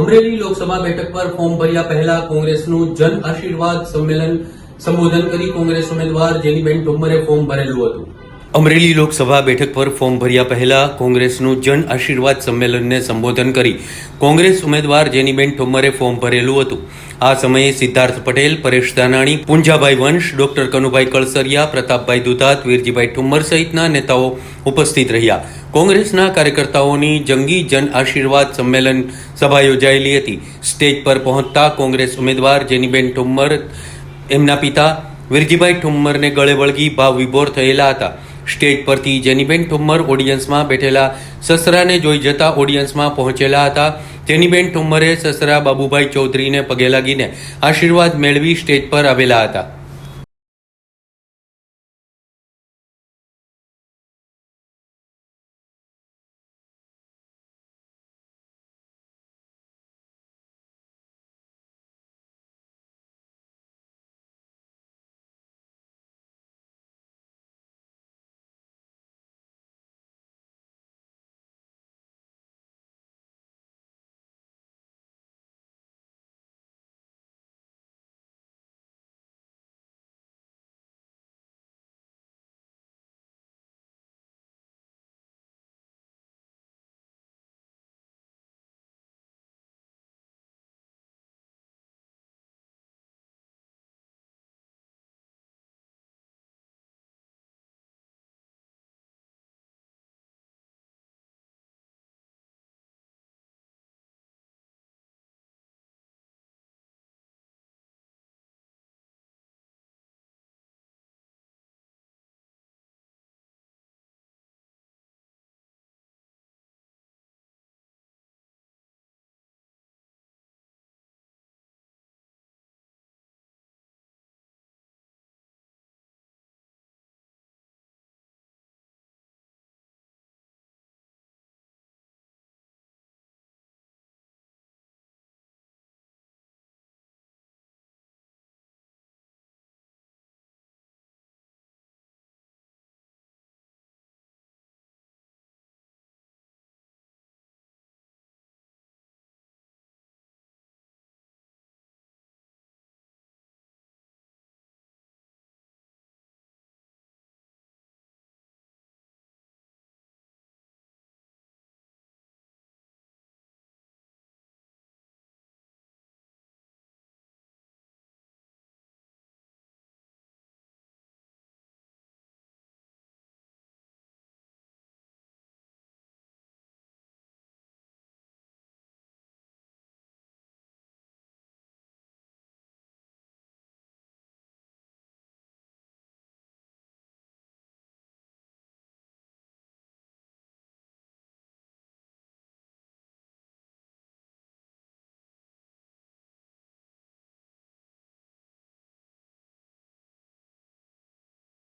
અમરેલી લોકસભા બેઠક પર ફોર્મ ભર્યા પહેલા કોંગ્રેસનું જન આશીર્વાદ સંમેલન સંબોધન કરી કોંગ્રેસ ઉમેદવાર જેનીબેન ઠુમ્મરે ફોર્મ ભરેલું હતું. અમરેલી લોકસભા બેઠક પર ફોર્મ ભર્યા પહેલા કોંગ્રેસનું જન આશીર્વાદ સંમેલનને સંબોધન કરી કોંગ્રેસ ઉમેદવાર જેનીબેન ઠુમ્મરે ફોર્મ ભરેલું હતું. આ સમયે સિદ્ધાર્થ પટેલ, પરેશ દાનાણી પુંજાભાઈ વંશ, ડોક્ટર કનુભાઈ કળસરિયા, પ્રતાપભાઈ દુધાત વીરજીભાઈ ઠુમ્મર સહિતના નેતાઓ ઉપસ્થિત રહ્યા. કોંગ્રેસના કાર્યકર્તાઓની જંગી જન આશીર્વાદ સંમેલન સભા યોજાયેલી હતી. સ્ટેજ પર પહોંચતા કોંગ્રેસ ઉમેદવાર જેનીબેન ઠુમ્મર, એમના પિતા, વીરજીભાઈ ઠુમ્મરને ગળે વળગી ભાવ વિભોર થયેલા હતા. સ્ટેજ પરથી જેનીબેન ઠુમ્મર ઓડિયન્સમાં બેઠેલા સસરાને જોઈ જતા ઓડિયન્સમાં પહોંચેલા હતા. જેનીબેન ઠુમ્મરે સસરા બાબુભાઈ ચૌધરીને પગે લાગીને આશીર્વાદ મેળવી સ્ટેજ પર આવેલા હતા.